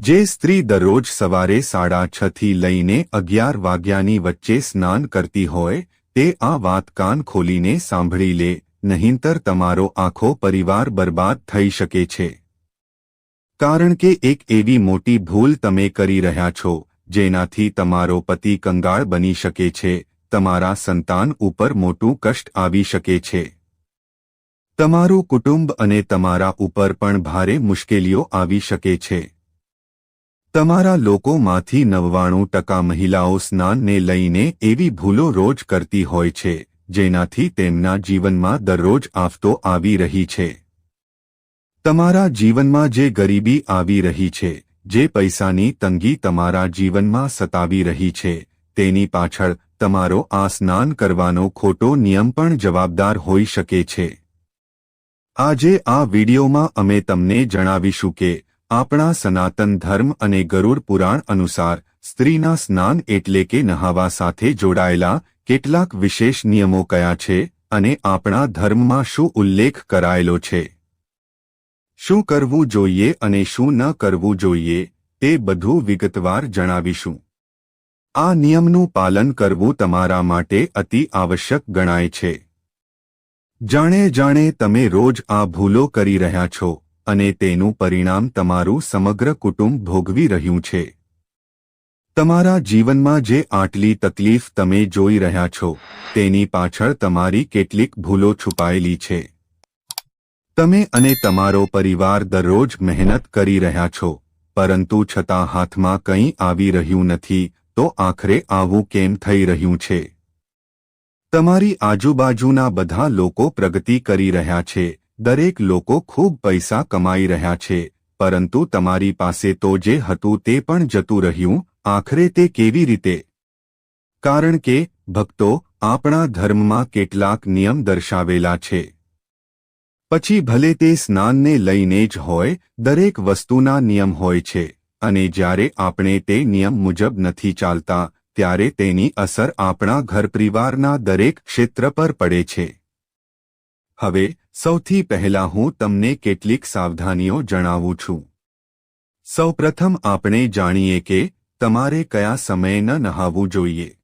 જે સ્ત્રી દરરોજ સવારે સાડા છ થી લઈને અગિયાર વાગ્યાની વચ્ચે સ્નાન કરતી હોય, તે આ વાત કાન ખોલીને સાંભળી લે, નહીંતર તમારો આખો પરિવાર બરબાદ થઈ શકે છે. કારણ કે એક એવી મોટી ભૂલ તમે કરી રહ્યા છો, જેનાથી તમારો પતિ કંગાળ બની શકે છે, તમારા સંતાન ઉપર મોટું કષ્ટ આવી શકે છે. તમારું કુટુંબ અને તમારા ઉપર પણ ભારે મુશ્કેલીઓ આવી શકે છે. તમારા લોકોમાંથી નવ્વાણું ટકા મહિલાઓ સ્નાનને લઈને એવી ભૂલો રોજ કરતી હોય છે, જેનાથી તેમના જીવનમાં દરરોજ આફતો આવી રહી છે. તમારા જીવનમાં જે ગરીબી આવી રહી છે, જે પૈસાની તંગી તમારા જીવનમાં સતાવી રહી છે, તેની પાછળ તમારો આ સ્નાન કરવાનો ખોટો નિયમ પણ જવાબદાર હોઈ શકે છે. આજે આ વિડિયોમાં અમે તમને જણાવીશું કે આપણા સનાતન ધર્મ અને ગરુડ પુરાણ અનુસાર સ્ત્રીના સ્નાન એટલે કે નહાવા સાથે જોડાયેલા કેટલાક વિશેષ નિયમો કયા છે અને આપણા ધર્મમાં શું ઉલ્લેખ કરાયેલો છે? શું કરવું જોઈએ અને શું ન કરવું જોઈએ તે બધું વિગતવાર જણાવીશું. આ નિયમનું પાલન કરવું તમારા માટે અતિ આવશ્યક ગણાય છે. જાણે જાણે તમે રોજ આ ભૂલો કરી રહ્યા છો. અને તેનું પરિણામ તમારું સમગ્ર કુટુંબ ભોગવી રહ્યું છે. તમારા જીવનમાં જે આટલી તકલીફ તમે જોઈ રહ્યા છો, તેની પાછળ તમારી કેટલીક ભૂલો છુપાયેલી છે. તમે અને તમારો પરિવાર દરરોજ મહેનત કરી રહ્યા છો, પરંતુ છતાં હાથમાં કંઈ આવી રહ્યું નથી, તો આખરે આવું કેમ થઈ રહ્યું છે? તમારી આજુબાજુના બધા લોકો પ્રગતિ કરી રહ્યા છે દરેક લોકો ખૂબ પૈસા કમાઈ રહ્યા છે, પરંતુ તમારી પાસે તો જે હતું તે પણ જતું રહ્યું, આખરે તે કેવી રીતે? કારણ કે, ભક્તો, આપણા ધર્મમાં કેટલાક નિયમ દર્શાવેલા છે. પછી ભલે તે સ્નાનને લઈને જ હોય, દરેક વસ્તુના નિયમ હોય છે, અને જ્યારે આપણે તે નિયમ મુજબ નથી ચાલતા, ત્યારે તેની અસર આપણા ઘર પરિવારના દરેક ક્ષેત્ર પર પડે છે. હવે, સૌથી પહેલા હું તમને કેટલીક સાવધાનીઓ જણાવું છું. સૌપ્રથમ આપણે જાણીએ કે, તમારે કયા સમયે ન નહાવું જોઈએ.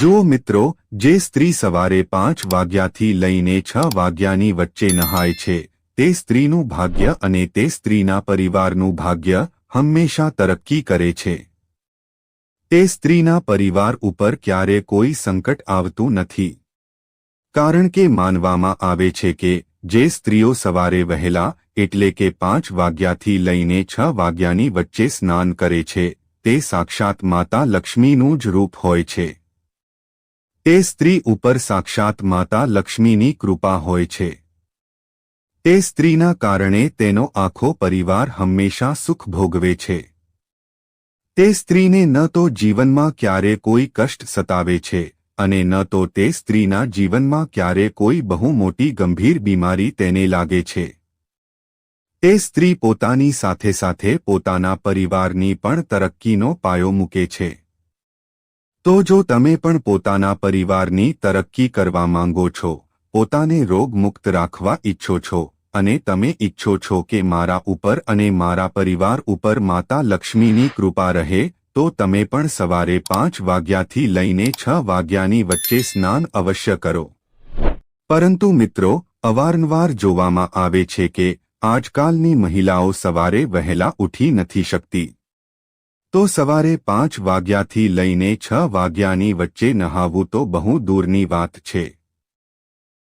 જો મિત્રો, જે સ્ત્રી સવારે પાંચ વાગ્યાથી લઈને છ વાગ્યાની વચ્ચે નહાય છે, તે સ્ત્રીનું ભાગ્ય અને તે સ્ત્રીના પરિવારનું ભાગ્ય હંમેશા તરક્કી કરે છે. તે સ્ત્રીના પરિવાર ઉપર ક્યારે કોઈ સંકટ આવતું નથી. કારણ કે માનવામાં આવે છે કે, જે સ્ત્રીઓ સવારે વહેલા, એટલે કે પાંચ વાગ્યાથી લઈને છ વાગ્યાની વચ્ચે સ્નાન કરે છે, તે સાક્ષાત માતા લક્ષ્મીનું જ રૂપ હોય છે. તે સ્ત્રી ઉપર સાક્ષાત માતા લક્ષ્મીની કૃપા હોય છે. તે સ્ત્રીના કારણે તેનો આખો પરિવાર હંમેશા સુખ ભોગવે છે. તે સ્ત્રીને ન તો જીવનમાં ક્યારે કોઈ કષ્ટ સતાવે છે. અને ન તો તે સ્ત્રીના જીવનમાં ક્યારે કોઈ બહુ મોટી ગંભીર બીમારી તેને લાગે છે. તે સ્ત્રી પોતાની સાથે સાથે પોતાના પરિવારની પણ તરક્કીનો પાયો મૂકે છે. તો જો તમે પણ પોતાના પરિવારની તરક્કી કરવા માંગો છો, પોતાને રોગમુક્ત રાખવા ઈચ્છો છો, અને તમે ઈચ્છો છો કે મારા ઉપર અને મારા પરિવાર ઉપર માતા લક્ષ્મીની કૃપા રહે તો તમે પણ સવારે પાંચ વાગ્યાથી લઈને છ વાગ્યાની વચ્ચે સ્નાન અવશ્ય કરો. પરંતુ મિત્રો, અવારનવાર જોવામાં આવે છે કે આજકાલની મહિલાઓ સવારે વહેલા ઉઠી નથી શકતી. તો સવારે પાંચ વાગ્યાથી લઈને છ વાગ્યાની વચ્ચે નહાવું તો બહુ દૂરની વાત છે.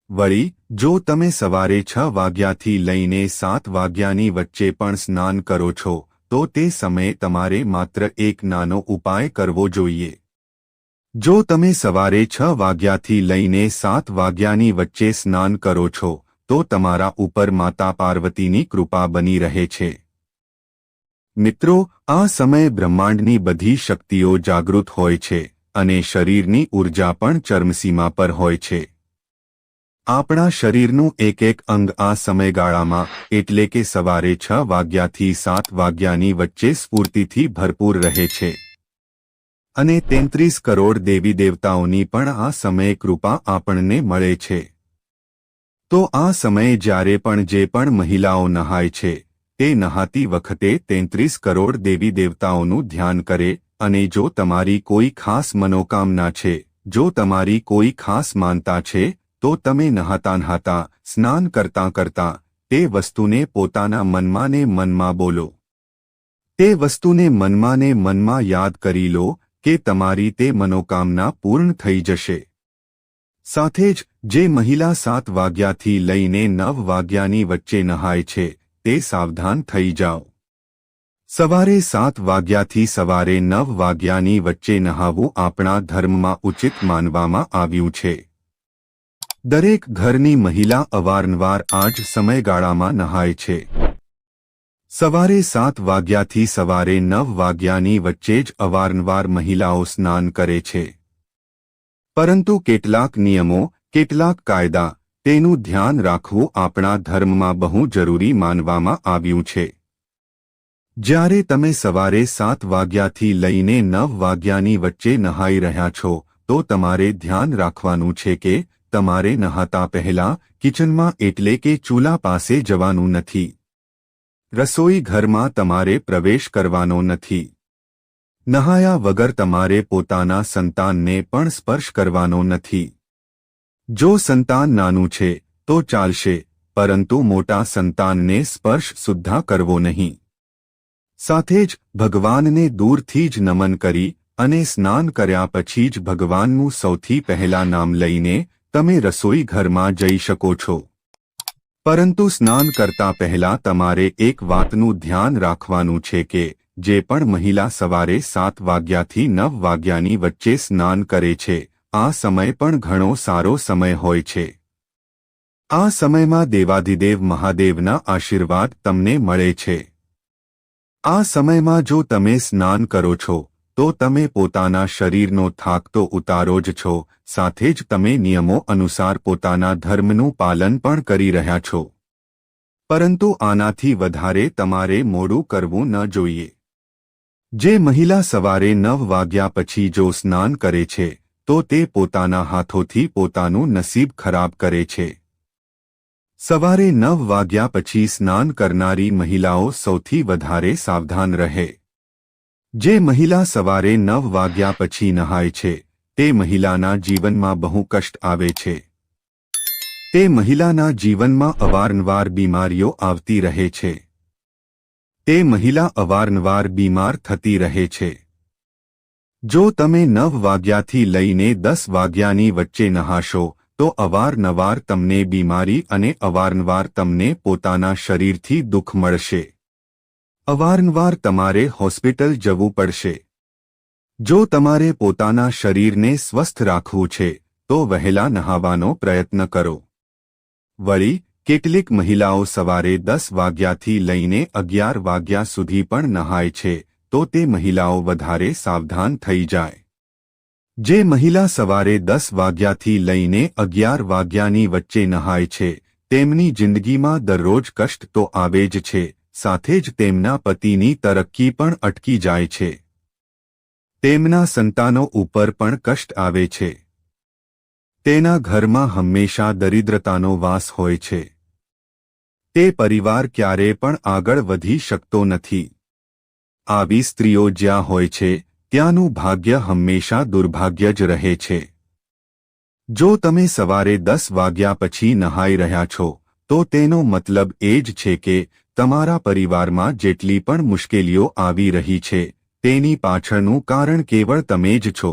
વળી, જો તમે સવારે છ વાગ્યાથી લઈને સાત વાગ્યાની વચ્ચે પણ સ્નાન કરો છો તો તે સમયે તમારે માત્ર એક નાનો ઉપાય કરવો જોઈએ. જો તમે સવારે છ વાગ્યાથી લઈને સાત વાગ્યાની વચ્ચે સ્નાન કરો છો, તો તમારા ઉપર માતા પાર્વતીની કૃપા બની રહે છે. મિત્રો, આ સમયે બ્રહ્માંડની બધી શક્તિઓ જાગૃત હોય છે, અને શરીરની ઊર્જા પણ ચર્મસીમા પર હોય છે. આપણા શરીરનું એક એક અંગ આ સમયગાળામાં, એટલે કે સવારે છ વાગ્યાથી સાત વાગ્યાની વચ્ચે સ્ફૂર્તિથી ભરપૂર રહે છે. અને તેત્રીસ કરોડ દેવી દેવતાઓની પણ આ સમયે કૃપા આપણને મળે છે. તો આ સમયે જ્યારે પણ જે પણ મહિલાઓ નહાય છે, તે નહાતી વખતે તેત્રીસ કરોડ દેવી દેવતાઓનું ધ્યાન કરે, અને જો તમારી કોઈ ખાસ મનોકામના છે, જો તમારી કોઈ ખાસ માનતા છે તો તમે નહાતા નહાતા સ્નાન કરતાં કરતાં તે વસ્તુને પોતાના મનમાં ને મનમાં બોલો. તે વસ્તુને મનમાં ને મનમાં યાદ કરી લો કે તમારી તે મનોકામના પૂર્ણ થઈ જશે. સાથે જ જે મહિલા સાત વાગ્યાથી લઈને નવ વાગ્યાની વચ્ચે નહાય છે, તે સાવધાન થઈ જાઓ. સવારે સાત વાગ્યાથી સવારે નવ વાગ્યાની વચ્ચે નહાવું આપણા ધર્મમાં ઉચિત માનવામાં આવ્યું છે. દરેક ઘરની મહિલા અવારનવાર આ જ સમયગાળામાં નહાય છે. સવારે સાત વાગ્યાથી સવારે નવ વાગ્યાની વચ્ચે જ અવારનવાર મહિલાઓ સ્નાન કરે છે. પરંતુ કેટલાક નિયમો, કેટલાક કાયદા, તેનું ધ્યાન રાખવું આપણા ધર્મમાં બહુ જરૂરી માનવામાં આવ્યું છે. જ્યારે તમે સવારે સાત વાગ્યાથી લઈને નવ વાગ્યાની વચ્ચે નહાઈ રહ્યા છો, તો તમારે ધ્યાન રાખવાનું છે કે તમારે નહાતા પહેલા કિચનમાં એટલે કે ચૂલા પાસે જવાનું નથી. રસોઈ ઘરમાં તમારે પ્રવેશ કરવાનો નથી. નહાયા વગર તમારે પોતાના સંતાનને પણ સ્પર્શ કરવાનો નથી. જો સંતાન નાનું છે, તો ચાલશે, પરંતુ મોટા સંતાનને સ્પર્શ સુદ્ધા કરવો નહીં. સાથે જ ભગવાનને દૂરથી જ નમન કરી અને સ્નાન કર્યા પછી જ ભગવાનનું સૌથી પહેલા નામ લઈને તમે રસોઈ ઘરમાં જઈ શકો છો. પરંતુ સ્નાન કરતા પહેલા તમારે એક વાતનું ધ્યાન રાખવાનું છે કે, જે પણ મહિલા સવારે સાત વાગ્યાથી નવ વાગ્યાની વચ્ચે સ્નાન કરે છે, આ સમય પણ ઘણો સારો સમય હોય છે. આ સમયમાં દેવાધિદેવ મહાદેવના આશીર્વાદ તમને મળે છે. આ સમયમાં જો તમે સ્નાન કરો છો તો તમે પોતાના શરીરનો થાક તો ઉતારો જ છો, સાથે જ તમે નિયમો અનુસાર પોતાના ધર્મનું પાલન પણ કરી રહ્યા છો. પરંતુ આનાથી વધારે તમારે મોડું કરવું ન જોઈએ. જે મહિલા સવારે નવ વાગ્યા પછી જો સ્નાન કરે છે, તો તે પોતાના હાથોથી પોતાનું નસીબ ખરાબ કરે છે. સવારે નવ વાગ્યા પછી સ્નાન કરનારી મહિલાઓ સૌથી વધારે સાવધાન રહે. જે મહિલા સવારે નવ વાગ્યા પછી નહાય છે, તે મહિલાના જીવનમાં બહુ કષ્ટ આવે છે. તે મહિલાના જીવનમાં અવારનવાર બીમારીઓ આવતી રહે છે. તે મહિલા અવારનવાર બીમાર થતી રહે છે. જો તમે નવ વાગ્યાથી લઈને દસ વાગ્યાની વચ્ચે નહાશો, તો અવારનવાર તમને બીમારી અને અવારનવાર તમને પોતાના શરીરથી દુઃખ મળશે. અવારનવાર તમારે હોસ્પિટલ જવું પડશે. જો તમારે પોતાના શરીરને સ્વસ્થ રાખવું છે, તો વહેલા નહાવાનો પ્રયત્ન કરો. વળી, કેટલીક મહિલાઓ સવારે દસ વાગ્યાથી લઈને અગિયાર વાગ્યા સુધી પણ નહાય છે, તો તે મહિલાઓ વધારે સાવધાન થઈ જાય. જે મહિલા સવારે દસ વાગ્યાથી લઈને અગિયાર વાગ્યાની વચ્ચે નહાય છે, તેમની જિંદગીમાં દરરોજ કષ્ટ તો આવે જ છે સાથે જ તેમના પતિની તરક્કી પણ અટકી જાય છે. તેમના સંતાનો ઉપર પણ કષ્ટ આવે છે. તેના ઘરમાં હંમેશા દરિદ્રતાનો વાસ હોય છે. તે પરિવાર ક્યારે પણ આગળ વધી શકતો નથી. આવી સ્ત્રીઓ જ્યાં હોય છે, ત્યાંનું ભાગ્ય હંમેશા દુર્ભાગ્ય જ રહે છે. જો તમે સવારે દસ વાગ્યા પછી નહાઈ રહ્યા છો તો તેનો મતલબ એ જ છે કે, તમારા પરિવારમાં જેટલી પણ મુશ્કેલીઓ આવી રહી છે, તેની પાછળનું કારણ કેવળ તમે જ છો.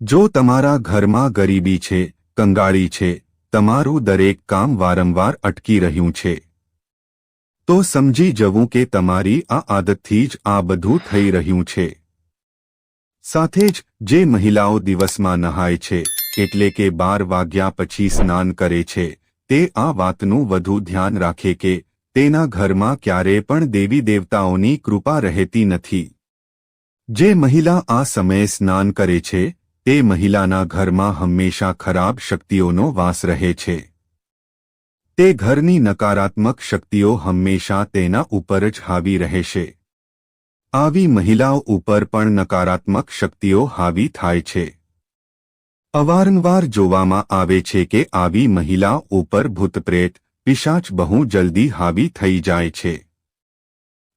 જો તમારા ઘરમાં ગરીબી છે, કંગાળી છે, તમારું દરેક કામ વારંવાર અટકી રહ્યું છે. તો સમજી જવું કે તમારી આ આદતથી જ આ બધું થઈ રહ્યું છે. સાથે જ, જે મહિલાઓ દિવસમાં નહાય છે, એટલે કે બાર વાગ્યા પછી સ્નાન કરે છે તે આ વાતનું વધુ ધ્યાન રાખે કે તેના ઘરમાં ક્યારે પણ દેવી દેવતાઓની કૃપા રહેતી નથી. જે મહિલા આ સમયે સ્નાન કરે છે, તે મહિલાના ઘરમાં હંમેશા ખરાબ શક્તિઓનો વાસ રહે છે. તે ઘરની નકારાત્મક શક્તિઓ હંમેશા તેના ઉપર જ હાવી રહેશે આવી મહિલાઓ ઉપર પણ નકારાત્મક શક્તિઓ હાવી થાય છે. અવારનવાર જોવામાં આવે છે કે આવી મહિલા ઉપર ભૂતપ્રેત, પિશાચ બહુ જલ્દી હાવી થઈ જાય છે.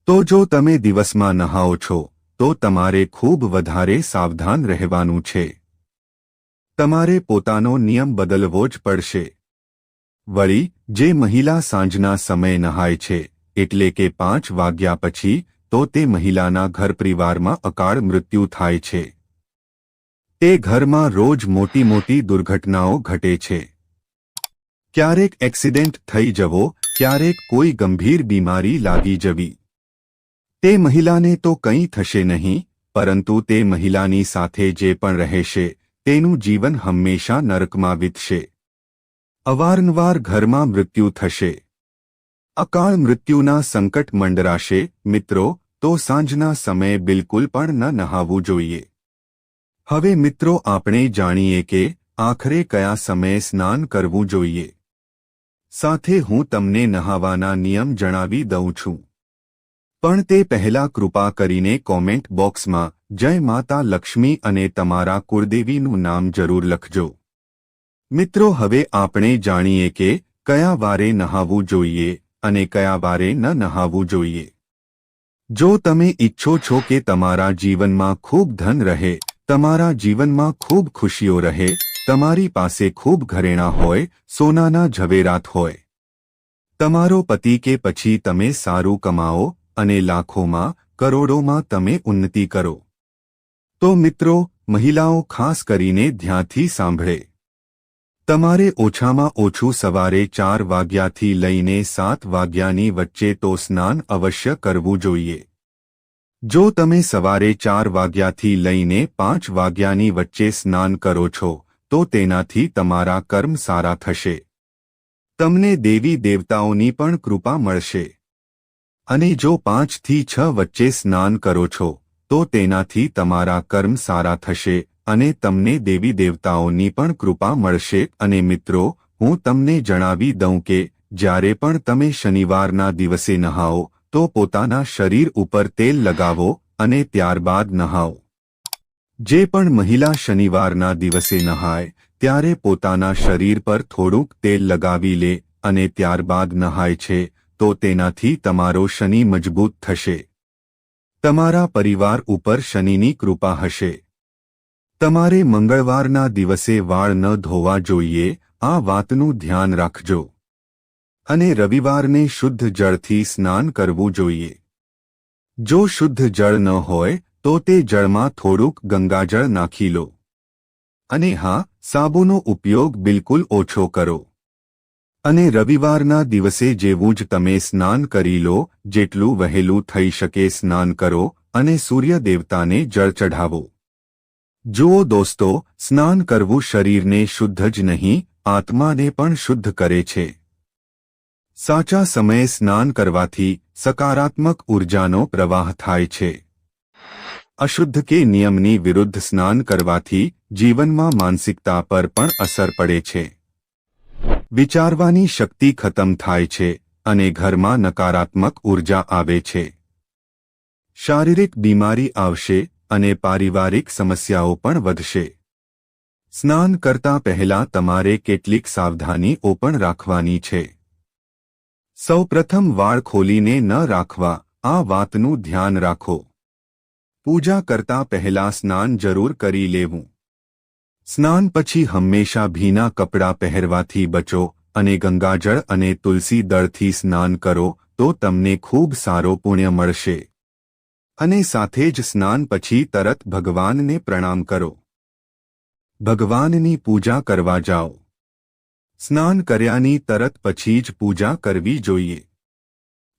તો જો તમે દિવસમાં નહાઓ છો, તો તમારે ખૂબ વધારે સાવધાન રહેવાનું છે. તમારે પોતાનો નિયમ બદલવો જ પડશે. વળી, જે મહિલા સાંજના સમયે નહાય છે, એટલે કે પાંચ વાગ્યા પછી, તો તે મહિલાના ઘર પરિવારમાં અકાળ મૃત્યુ થાય છે. તે ઘરમાં રોજ મોટી મોટી દુર્ઘટનાઓ ઘટે છે. ક્યારેક એક્સિડન્ટ થઈ જવો, ક્યારેક કોઈ ગંભીર બીમારી લાગી જવી. તે મહિલાને તો કંઈ થશે નહીં, પરંતુ તે મહિલાની સાથે જે પણ રહેશે, તેનું જીવન હંમેશા નરકમાં વીતશે. અવારનવાર ઘરમાં મૃત્યુ થશે. અકાળ મૃત્યુના સંકટ મંડરાશે, મિત્રો, તો સાંજના સમયે બિલકુલ પણ ન નહાવું જોઈએ. હવે મિત્રો આપણે જાણીએ કે આખરે કયા સમયે સ્નાન કરવું જોઈએ. સાથે હું તમને નહાવાના નિયમ જણાવી દઉં છું. પણ તે પહેલા કૃપા કરીને કોમેન્ટ બોક્સમાં, જય માતા લક્ષ્મી અને તમારા કુળદેવીનું નામ જરૂર લખજો. મિત્રો હવે આપણે જાણીએ કે કયા વારે નહાવું જોઈએ અને કયા વારે ન નહાવું જોઈએ. જો તમે ઈચ્છો છો કે તમારા જીવનમાં ખૂબ ધન રહે તમારા જીવનમાં ખૂબ ખુશીઓ રહે, તમારી પાસે ખૂબ ઘરેણા હોય, સોનાના ઝવેરાત હોય. તમારો પતિ કે પછી તમે સારું કમાઓ અને લાખોમાં, કરોડોમાં તમે ઉન્નતિ કરો. તો મિત્રો, મહિલાઓ ખાસ કરીને ધ્યાનથી સાંભળે. તમારે ઓછામાં ઓછું સવારે ચાર વાગ્યાથી લઈને સાત વાગ્યાની વચ્ચે તો સ્નાન અવશ્ય કરવું જોઈએ. જો તમે સવારે ચાર વાગ્યાથી લઈને પાંચ વાગ્યાની વચ્ચે સ્નાન કરો છો, તો તેનાથી તમારા કર્મ સારા થશે. તમને દેવી દેવતાઓની પણ કૃપા મળશે. અને જો પાંચથી છ વચ્ચે સ્નાન કરો છો, તો તેનાથી તમારા કર્મ સારા થશે અને તમને દેવી દેવતાઓની પણ કૃપા મળશે. અને મિત્રો, હું તમને જણાવી દઉં કે જ્યારે પણ તમે શનિવારના દિવસે નહાઓ તો પોતાના શરીર ઉપર તેલ લગાવો અને ત્યારબાદ નહાઓ. જે પણ મહિલા શનિવારના દિવસે નહાય, ત્યારે પોતાના શરીર પર થોડુંક તેલ લગાવી લે અને ત્યારબાદ નહાય છે, તો તેનાથી તમારો શનિ મજબૂત થશે. તમારા પરિવાર ઉપર શનિની કૃપા હશે. તમારે મંગળવારના દિવસે વાળ ન ધોવા જોઈએ, આ વાતનું ધ્યાન રાખજો. અને રવિવારને શુદ્ધ જળથી સ્નાન કરવું જોઈએ. જો શુદ્ધ જળ ન હોય, તો તે જળમાં થોડુંક ગંગાજળ નાખી લો. અને હા, સાબુનો ઉપયોગ બિલકુલ ઓછો કરો. અને રવિવારના દિવસે જેવું જ તમે સ્નાન કરી લો, જેટલું વહેલું થઈ શકે સ્નાન કરો અને સૂર્ય દેવતાને જળ ચઢાવો. જુઓ દોસ્તો, સ્નાન કરવું શરીરને શુદ્ધ જ નહીં, આત્માને પણ શુદ્ધ કરે છે. સાચા સમયે સ્નાન કરવાથી સકારાત્મક ઉર્જાનો પ્રવાહ થાય છે. અશુદ્ધ કે નિયમની વિરુદ્ધ સ્નાન કરવાથી જીવનમાં માનસિકતા પર પણ અસર પડે છે. વિચારવાની શક્તિ ખતમ થાય છે અને ઘરમાં નકારાત્મક ઊર્જા આવે છે. શારીરિક બીમારી આવશે અને પારિવારિક સમસ્યાઓ પણ વધશે. સ્નાન કરતા પહેલા તમારે કેટલીક સાવધાનીઓ પણ રાખવાની છે. સૌપ્રથમ વાળ ખોલીને ન રાખવા, આ વાતનું ધ્યાન રાખો. પૂજા કરતા પહેલા સ્નાન જરૂર કરી લેવું. સ્નાન પછી હંમેશા ભીના કપડાં પહેરવાથી બચો અને ગંગાજળ અને તુલસી દળથી સ્નાન કરો તો તમને ખૂબ સારો પુણ્ય મળશે. અને સાથે જ સ્નાન પછી તરત ભગવાનને પ્રણામ કરો. ભગવાનની પૂજા કરવા જાઓ. સ્નાન કર્યાની તરત પછી જ પૂજા કરવી જોઈએ.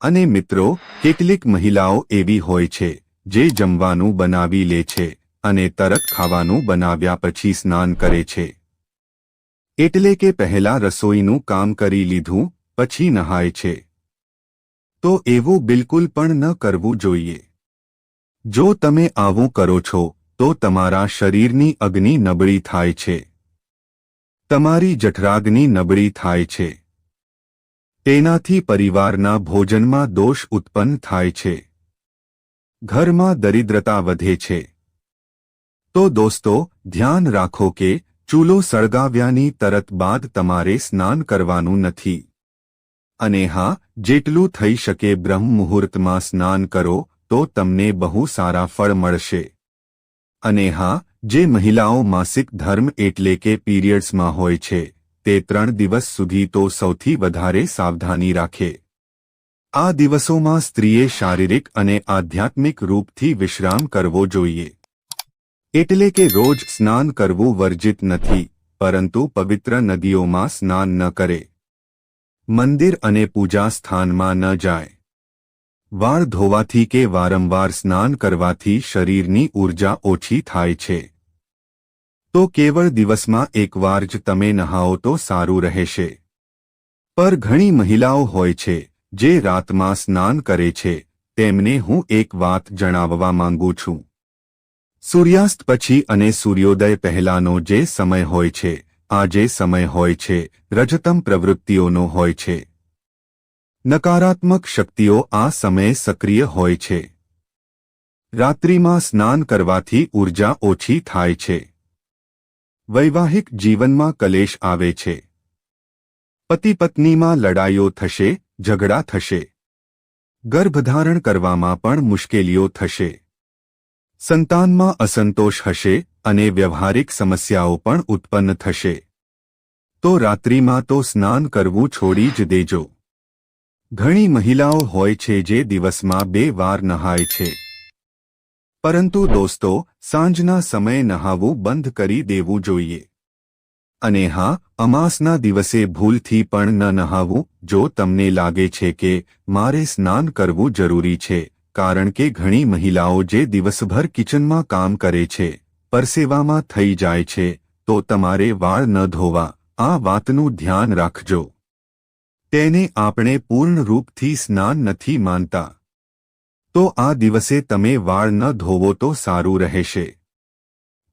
અને મિત્રો, કેટલીક મહિલાઓ એવી હોય છે, જે જમવાનું બનાવી લે છે અને તરત ખાવાનું બનાવ્યા પછી સ્નાન કરે છે. એટલે કે પહેલા રસોઈનું કામ કરી લીધું, પછી નહાય છે. તો એવું બિલકુલ પણ ન કરવું જોઈએ. જો તમે આવું કરો છો, તો તમારા શરીરની અગ્નિ નબળી થાય છે. તમારી જઠરાગ્નિ નબળી થાય છે. તેનાથી પરિવારના ભોજનમાં દોષ ઉત્પન્ન થાય છે. ઘરમાં દરિદ્રતા વધે છે. તો દોસ્તો, ધ્યાન રાખો કે ચૂલો સળગાવ્યાની તરત બાદ તમારે સ્નાન કરવાનું નથી. અને હા, જેટલું થઈ શકે બ્રહ્મ મુહૂર્તમાં સ્નાન કરો, તો તમને બહુ સારા ફળ મળશે. અને હા જે મહિલાઓ માસિક ધર્મ એટલે કે પીરિયડ્સમાં હોય છે, તે ત્રણ દિવસ સુધી તો સૌથી વધારે સાવધાની રાખે. આ દિવસોમાં સ્ત્રીએ શારીરિક અને આધ્યાત્મિક રૂપથી વિશ્રામ કરવો જોઈએ. એટલે કે રોજ સ્નાન કરવું વર્જિત નથી, પરંતુ પવિત્ર નદીઓમાં સ્નાન ન કરે. મંદિર અને પૂજા સ્થાનમાં ન જાય. વાળ ધોવાથી કે વારંવાર સ્નાન કરવાથી શરીરની ઊર્જા ઓછી થાય છે. તો કેવળ દિવસમાં એકવાર જ તમે નહાઓ તો સારું રહેશે. પર ઘણી મહિલાઓ હોય છે, જે રાતમાં સ્નાન કરે છે, તેમને હું એક વાત જણાવવા માંગુ છું. સૂર્યાસ્ત પછી અને સૂર્યોદય પહેલાનો જે સમય હોય છે, આ જે સમય હોય છે, રજતમ પ્રવૃત્તિઓનો હોય છે. નકારાત્મક શક્તિઓ આ સમયે સક્રિય હોય છે. રાત્રિમાં સ્નાન કરવાથી ઊર્જા ઓછી થાય છે. વૈવાહિક જીવનમાં કલેશ આવે છે. પતિ પત્નીમાં લડાઈઓ થશે, ઝઘડા થશે. ગર્ભધારણ કરવામાં પણ મુશ્કેલીઓ થશે. સંતાનમાં અસંતોષ હશે અને વ્યવહારિક સમસ્યાઓ પણ ઉત્પન્ન થશે. તો રાત્રિમાં તો સ્નાન કરવું છોડી જ દેજો. ઘણી મહિલાઓ હોય છે જે દિવસમાં બે વાર નહાય છે. પરંતુ દોસ્તો, સાંજના સમયે નહાવું બંધ કરી દેવું જોઈએ. અને હા, અમાસના દિવસે ભૂલથી પણ ન નહાવું, જો તમને લાગે છે કે મારે સ્નાન કરવું જરૂરી છે, કારણ કે ઘણી મહિલાઓ જે દિવસભર કિચનમાં કામ કરે છે, પરસેવામાં થઈ જાય છે, તો તમારે વાળ ન ધોવા, આ વાતનું ધ્યાન રાખજો. તેને આપણે પૂર્ણ રૂપથી સ્નાન નથી માનતા. તો આ દિવસે તમે વાળ ન ધોવો તો સારું રહેશે.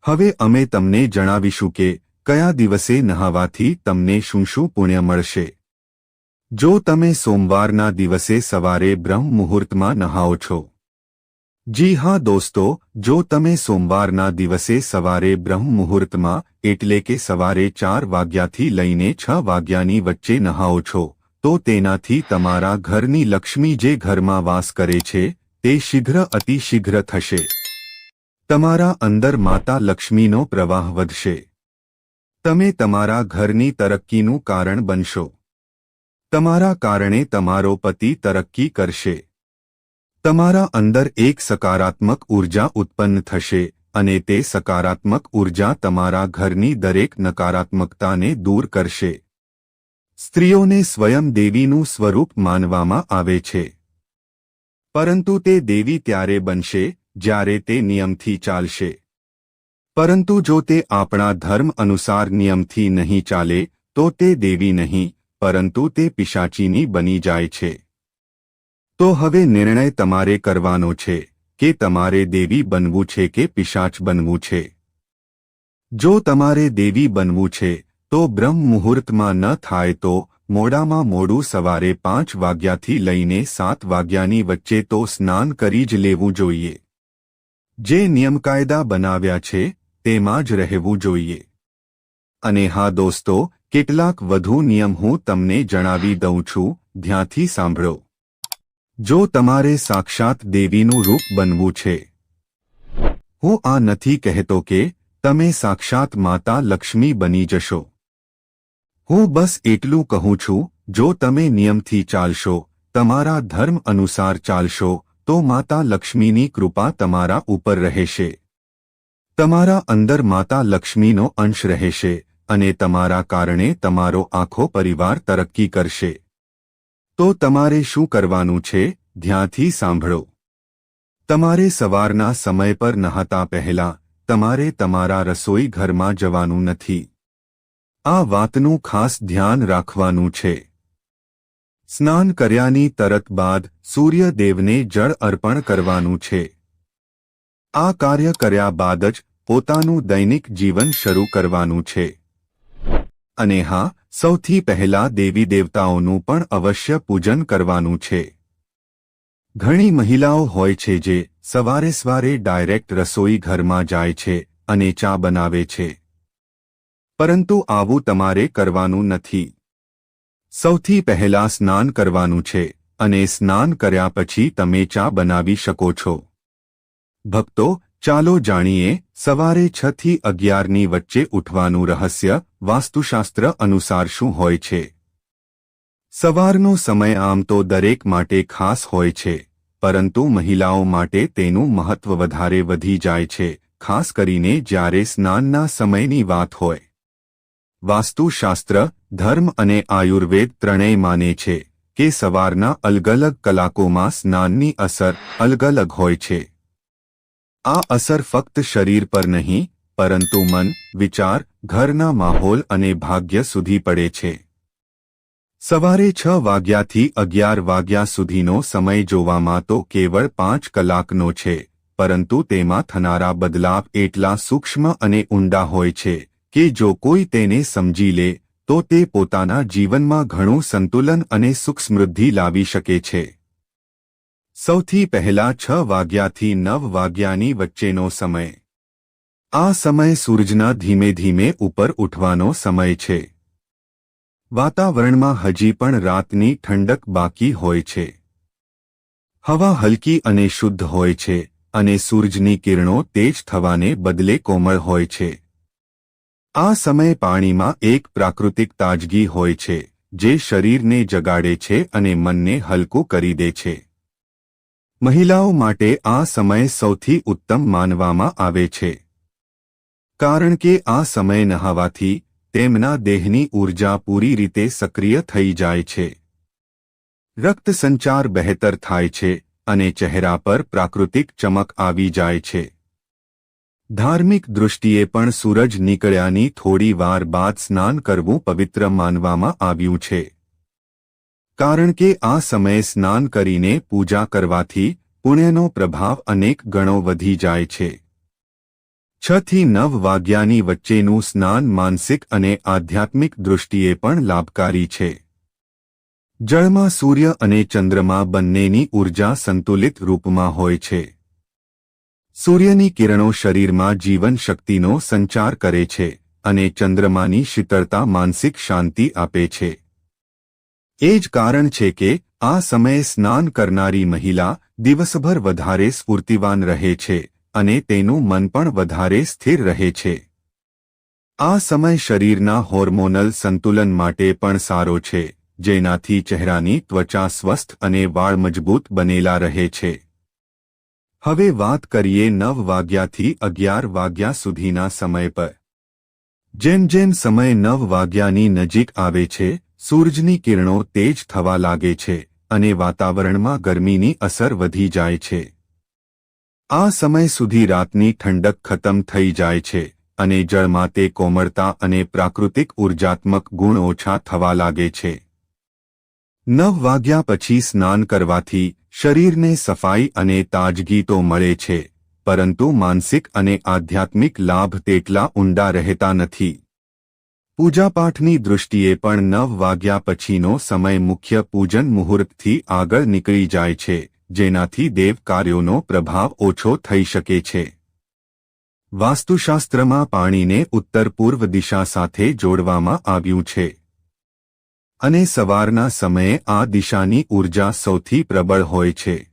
હવે અમે તમને જણાવીશું કે કયા દિવસે નહાવાથી તમને શું શું પુણ્ય મળશે. જો તમે સોમવારના દિવસે સવારે બ્રહ્મ મુહૂર્તમાં નહાઓ છો. જી હા દોસ્તો, જો તમે સોમવારના દિવસે સવારે બ્રહ્મ મુહૂર્તમાં, એટલે કે સવારે ચાર વાગ્યાથી લઈને છ વાગ્યાની વચ્ચે નહાઓ છો, તો તેનાથી તમારા ઘરની લક્ષ્મી જે ઘરમાં વાસ કરે છે તે શીઘ્ર અતિશીઘ્ર થશે. તમારા અંદર માતા લક્ષ્મીનો પ્રવાહ વધશે. તમે તમારા ઘરની તરક્કીનું કારણ બનશો. તમારા કારણે તમારો પતિ તરક્કી કરશે. તમારા અંદર એક સકારાત્મક ઊર્જા ઉત્પન્ન થશે અને તે સકારાત્મક ઊર્જા તમારા ઘરની દરેક નકારાત્મકતાને દૂર કરશે. સ્ત્રીઓને સ્વયં દેવીનું સ્વરૂપ માનવામાં આવે છે. પરંતુ તે દેવી ત્યારે બનશે, જ્યારે તે નિયમથી ચાલશે. પરંતુ જો તે આપણા ધર્મ અનુસાર નિયમથી નહીં ચાલે, તો તે દેવી નહીં, પરંતુ તે પિશાચીની બની જાય છે. તો હવે નિર્ણય તમારે કરવાનો છે, કે તમારે દેવી બનવું છે કે પિશાચ બનવું છે? જો તમારે દેવી બનવું છે, તો બ્રહ્મ મુહૂર્તમાં ન થાય તો મોડામાં મોડું સવારે પાંચ વાગ્યાથી લઈને સાત વાગ્યાની વચ્ચે તો સ્નાન કરી જ લેવું જોઈએ. જે નિયમકાયદા બનાવ્યા છે, તેમાં જ રહેવું જોઈએ. અને હા દોસ્તો, કેટલાક વધુ નિયમ હું તમને જણાવી દઉં છું, ધ્યાનથી સાંભળો. જો તમારે સાક્ષાત દેવીનું રૂપ બનવું છે. હું આ નથી કહેતો કે, તમે સાક્ષાત માતા લક્ષ્મી બની જશો. હું બસ એટલું કહું છું, જો તમે નિયમથી ચાલશો, તમારા ધર્મ અનુસાર ચાલશો, તો માતા લક્ષ્મીની કૃપા તમારા ઉપર રહેશે. તમારા અંદર માતા લક્ષ્મીનો અંશ રહેશે અને તમારા કારણે તમારો આખો પરિવાર તરક્કી કરશે. તો તમારે શું કરવાનું છે, ધ્યાનથી સાંભળો. તમારે સવારના સમય પર નહાતા પહેલા તમારે તમારા રસોઈ ઘરમાં જવાનું નથી. આ વાતનું ખાસ ધ્યાન રાખવાનું છે. સ્નાન કર્યાની તરત બાદ સૂર્યદેવને જળ અર્પણ કરવાનું છે. આ કાર્ય કર્યા બાદ જ પોતાનું દૈનિક જીવન શરૂ કરવાનું છે. અને હા, સૌથી પહેલા દેવી દેવતાઓનું પણ અવશ્ય પૂજન કરવાનું છે. ઘણી મહિલાઓ હોય છે જે સવારે સવારે ડાયરેક્ટ રસોઈ ઘરમાં જાય છે અને ચા બનાવે છે. પરંતુ આવું તમારે કરવાનું નથી. સૌથી પહેલા સ્નાન કરવાનું છે અને સ્નાન કર્યા પછી તમે ચા બનાવી શકો છો. ભક્તો, ચાલો જાણીએ, સવારે છ થી અગિયારની વચ્ચે ઉઠવાનું રહસ્ય, વાસ્તુશાસ્ત્ર અનુસાર શું હોય છે? સવારનો સમય આમ તો દરેક માટે ખાસ હોય છે, પરંતુ મહિલાઓ માટે તેનું મહત્વ વધારે વધી જાય છે, ખાસ કરીને જ્યારે સ્નાનના સમયની વાત હોય. વાસ્તુશાસ્ત્ર, ધર્મ અને આયુર્વેદ ત્રણેય માને છે કે સવારના અલગ અલગ કલાકોમાં સ્નાનની અસર અલગ અલગ હોય છે. આ અસર ફક્ત શરીર પર નહીં, પરંતુ મન, વિચાર, ઘરના માહોલ અને ભાગ્ય સુધી પડે છે. સવારે છ વાગ્યાથી અગિયાર વાગ્યા સુધીનો સમય જોવામાં તો કેવળ પાંચ કલાકનો છે, પરંતુ તેમાં થનારા બદલાવ એટલા સૂક્ષ્મ અને ઊંડા હોય છે. કે જો કોઈ તેને સમજી લે, તો તે પોતાના જીવનમાં ઘણું સંતુલન અને સુખ સમૃદ્ધિ લાવી શકે છે. સૌથી પહેલા છ વાગ્યાથી નવ વાગ્યાની વચ્ચેનો સમય. આ સમય સૂરજના ધીમે ધીમે ઉપર ઉઠવાનો સમય છે. વાતાવરણમાં હજી પણ રાતની ઠંડક બાકી હોય છે. હવા હલકી અને શુદ્ધ હોય છે, અને સૂરજની કિરણો તેજ થવાને બદલે કોમળ હોય છે. આ સમય પાણીમાં એક પ્રાકૃતિક તાજગી હોય છે, જે શરીરને જગાડે છે અને મનને હલકું કરી દે છે. મહિલાઓ માટે આ સમય સૌથી ઉત્તમ માનવામાં આવે છે. કારણ કે આ સમય નહાવાથી તેમના દેહની ઊર્જા પૂરી રીતે સક્રિય થઈ જાય છે. રક્ત સંચાર બહેતર થાય છે અને ચહેરા પર પ્રાકૃતિક ચમક આવી જાય છે. ધાર્મિક દૃષ્ટિએ પણ સૂરજ નીકળ્યાની થોડી વાર બાદ સ્નાન કરવું પવિત્ર માનવામાં આવ્યું છે. કારણ કે આ સમયે સ્નાન કરીને પૂજા કરવાથી પુણ્યનો પ્રભાવ અનેક ગણો વધી જાય છે. છ થી નવ વાગ્યાની વચ્ચેનું સ્નાન માનસિક અને આધ્યાત્મિક દૃષ્ટિએ પણ લાભકારી છે. જળમાં સૂર્ય અને ચંદ્રમા બંનેની ઊર્જા સંતુલિત રૂપમાં હોય છે. સૂર્યની કિરણો શરીરમાં જીવન શક્તિનો સંચાર કરે છે અને ચંદ્રમાની શીતળતા માનસિક શાંતિ આપે છે. એ જ કારણ છે કે આ સમયે સ્નાન કરનારી મહિલા દિવસભર વધારે સ્ફૂર્તિવાન રહે છે અને તેનું મન પણ વધારે સ્થિર રહે છે. આ સમય શરીરના હોર્મોનલ સંતુલન માટે પણ સારો છે, જેનાથી ચહેરાની ત્વચા સ્વસ્થ અને વાળ મજબૂત બનેલા રહે છે. હવે વાત કરીએ નવ વાગ્યાથી અગિયાર વાગ્યા સુધીના સમય પર. જેમ જેમ સમય નવ વાગ્યાની નજીક આવે છે, સૂરજની કિરણો તેજ થવા લાગે છે અને વાતાવરણમાં ગરમીની અસર વધી જાય છે. આ સમય સુધી રાતની ઠંડક ખતમ થઈ જાય છે અને જળમાં તે કોમળતા અને પ્રાકૃતિક ઉર્જાત્મક ગુણ ઓછા થવા લાગે છે. નવ વાગ્યા પછી સ્નાન કરવાથી શરીરને સફાઈ અને તાજગી તો મળે છે, પરંતુ માનસિક અને આધ્યાત્મિક લાભ તેટલા ઊંડા રહેતા નથી. પૂજાપાઠની દૃષ્ટિએ પણ નવ વાગ્યા પછીનો સમય મુખ્ય પૂજન મુહૂર્તથી આગળ નીકળી જાય છે, જેનાથી દેવ કાર્યોનો પ્રભાવ ઓછો થઈ શકે છે. વાસ્તુશાસ્ત્રમાં પાણીને ઉત્તર પૂર્વ દિશા સાથે જોડવામાં આવ્યું છે. અને સવારના સમયે આ દિશાની ઊર્જા સૌથી પ્રબળ હોય છે.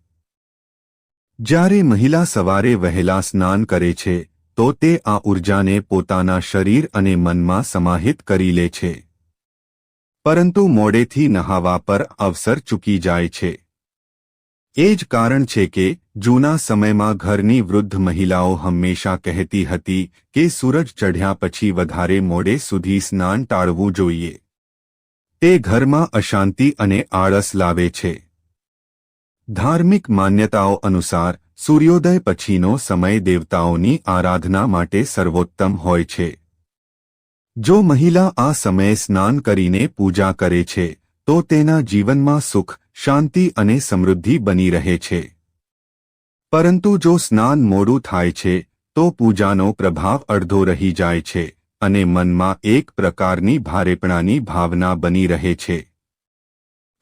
જ્યારે મહિલા સવારે વહેલા સ્નાન કરે છે, તો તે આ ઊર્જાને પોતાના શરીર અને મનમાં સમાહિત કરી લે છે. પરંતુ મોડેથી નહાવા પર અવસર ચૂકી જાય છે. એ જ કારણ છે કે, જૂના સમયમાં ઘરની વૃદ્ધ મહિલાઓ હંમેશા કહેતી હતી કે સૂરજ ચઢ્યા પછી વધારે મોડે સુધી સ્નાન ટાળવું જોઈએ. તે ઘરમાં અશાંતિ અને આળસ લાવે છે. ધાર્મિક માન્યતાઓ અનુસાર, સૂર્યોદય પછીનો સમય દેવતાઓની આરાધના માટે સર્વોત્તમ હોય છે. જો મહિલા આ સમયે સ્નાન કરીને પૂજા કરે છે, તો તેના જીવનમાં સુખ, શાંતિ અને સમૃદ્ધિ બની રહે છે. પરંતુ જો સ્નાન મોડું થાય છે, તો પૂજાનો પ્રભાવ અડધો રહી જાય છે. અને મનમાં એક પ્રકારની ભારેપણાની ભાવના બની રહે છે.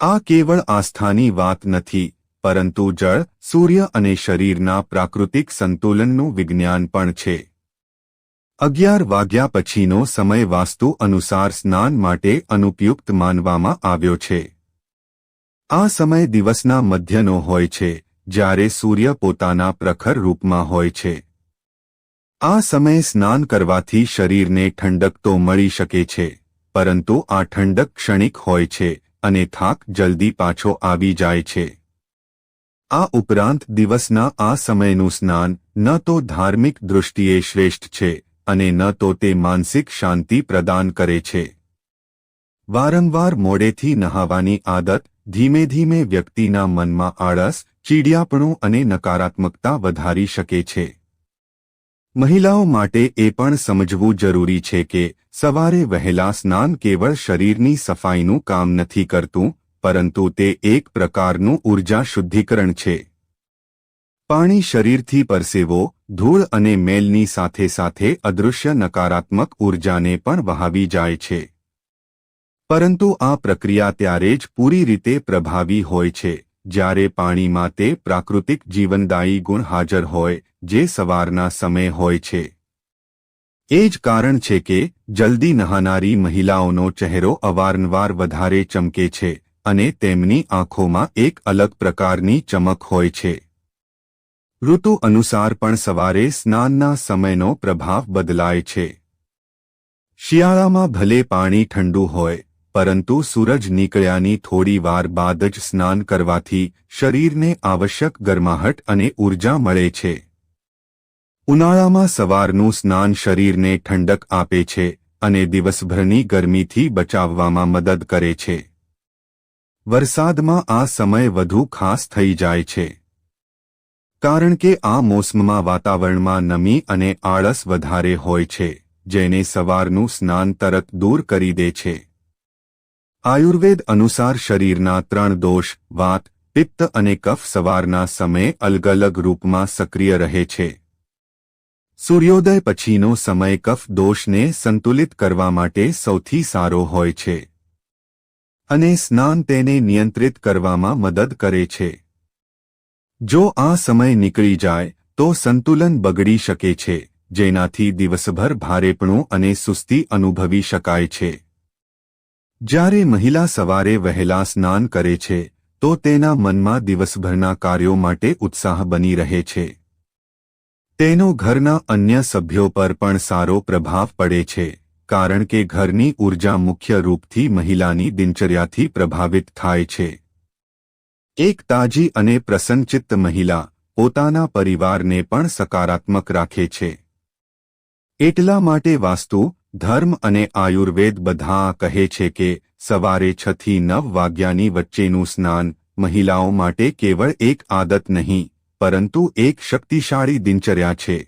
આ કેવળ આસ્થાની વાત નથી, પરંતુ જળ, સૂર્ય અને શરીરના પ્રાકૃતિક સંતુલનનું વિજ્ઞાન પણ છે. અગિયાર વાગ્યા પછીનો સમય વાસ્તુ અનુસાર સ્નાન માટે અનુપયુક્ત માનવામાં આવ્યો છે. આ સમય દિવસના મધ્યનો હોય છે, જ્યારે સૂર્ય પોતાના પ્રખર રૂપમાં હોય છે. આ સમયે સ્નાન કરવાથી શરીરને ઠંડક તો મળી શકે છે, પરંતુ આ ઠંડક ક્ષણિક હોય છે અને થાક જલ્દી પાછો આવી જાય છે. આ ઉપરાંત દિવસના આ સમયનું સ્નાન ન તો ધાર્મિક દૃષ્ટિએ શ્રેષ્ઠ છે અને ન તો તે માનસિક શાંતિ પ્રદાન કરે છે. વારંવાર મોડેથી નહાવાની આદત ધીમે ધીમે વ્યક્તિના મનમાં આળસ, ચીડિયાપણું અને નકારાત્મકતા વધારી શકે છે. મહિલાઓ માટે એ પણ સમજવું જરૂરી છે કે સવારે વહેલા સ્નાન કેવળ શરીરની સફાઈનું કામ નથી કરતું, પરંતુ તે એક પ્રકારનું ઊર્જા શુદ્ધિકરણ છે. પાણી શરીરથી પરસેવો, ધૂળ અને મેલની સાથે સાથે અદૃશ્ય નકારાત્મક ઊર્જાને પણ વહાવી જાય છે. પરંતુ આ પ્રક્રિયા ત્યારે જ પૂરી રીતે પ્રભાવી હોય છે. જ્યારે પાણીમાં તે પ્રાકૃતિક જીવનદાયી ગુણ હાજર હોય, જે સવારના સમય હોય છે. એ જ કારણ છે કે, જલ્દી નહાનારી મહિલાઓનો ચહેરો અવારનવાર વધારે ચમકે છે, અને તેમની આંખોમાં એક અલગ પ્રકારની ચમક હોય છે. ઋતુ અનુસાર પણ સવારે સ્નાનના સમયનો પ્રભાવ બદલાય છે. શિયાળામાં ભલે પાણી ઠંડુ હોય પરંતુ સૂરજ નીકળ્યાની થોડી વાર બાદ જ સ્નાન કરવાથી શરીરને આવશ્યક ગરમાહટ અને ઊર્જા મળે છે. ઉનાળામાં સવારનું સ્નાન શરીરને ઠંડક આપે છે અને દિવસભરની ગરમીથી બચાવવામાં મદદ કરે છે. વરસાદમાં આ સમય વધુ ખાસ થઈ જાય છે. કારણ કે આ મોસમમાં વાતાવરણમાં નમી અને આળસ વધારે હોય છે, જેને સવારનું સ્નાન તરત દૂર કરી દે છે. આયુર્વેદ અનુસાર શરીરના ત્રણ દોષ, વાત, પિત્ત અને કફ સવારના સમયે અલગ અલગ રૂપમાં સક્રિય રહે છે. સૂર્યોદય પછીનો સમય કફ દોષને સંતુલિત કરવા માટે સૌથી સારો હોય છે. અને સ્નાન તેને નિયંત્રિત કરવામાં મદદ કરે છે. જો આ સમય નીકળી જાય, તો સંતુલન બગડી શકે છે, જેનાથી દિવસભર ભારેપણું અને સુસ્તી અનુભવી શકાય છે. જ્યારે મહિલા સવારે વહેલા સ્નાન કરે છે, તો તેના મનમાં દિવસભરના કાર્યો માટે ઉત્સાહ બની રહે છે. તેનો ઘરના અન્ય સભ્યો પર પણ સારો પ્રભાવ પડે છે, કારણ કે ઘરની ઊર્જા મુખ્ય રૂપથી મહિલાની દિનચર્યાથી પ્રભાવિત થાય છે. એક તાજી અને પ્રસન્નચિત્ત મહિલા પોતાના પરિવારને પણ સકારાત્મક રાખે છે. એટલા માટે વાસ્તુ ધર્મ અને આયુર્વેદ બધા કહે છે કે સવારે છ થી નવ વાગ્યાની વચ્ચેનું સ્નાન મહિલાઓ માટે કેવળ એક આદત નહીં, પરંતુ એક શક્તિશાળી દિનચર્યા છે.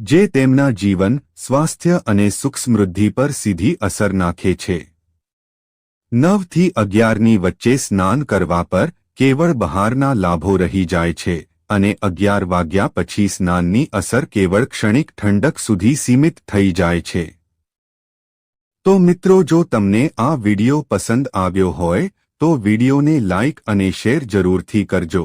જે તેમના જીવન, સ્વાસ્થ્ય અને સુખ સમૃદ્ધિ પર સીધી અસર નાખે છે. નવથી અગિયારની વચ્ચે સ્નાન કરવા પર કેવળ બહારના લાભો રહી જાય છે. અને અગિયાર વાગ્યા પછી સ્નાનની અસર કેવળ ક્ષણિક ઠંડક સુધી સીમિત થઈ જાય છે. તો મિત્રો, જો તમને આ વિડિયો પસંદ આવ્યો હોય, તો વિડિયોને લાઇક અને શેર જરૂરથી કરજો.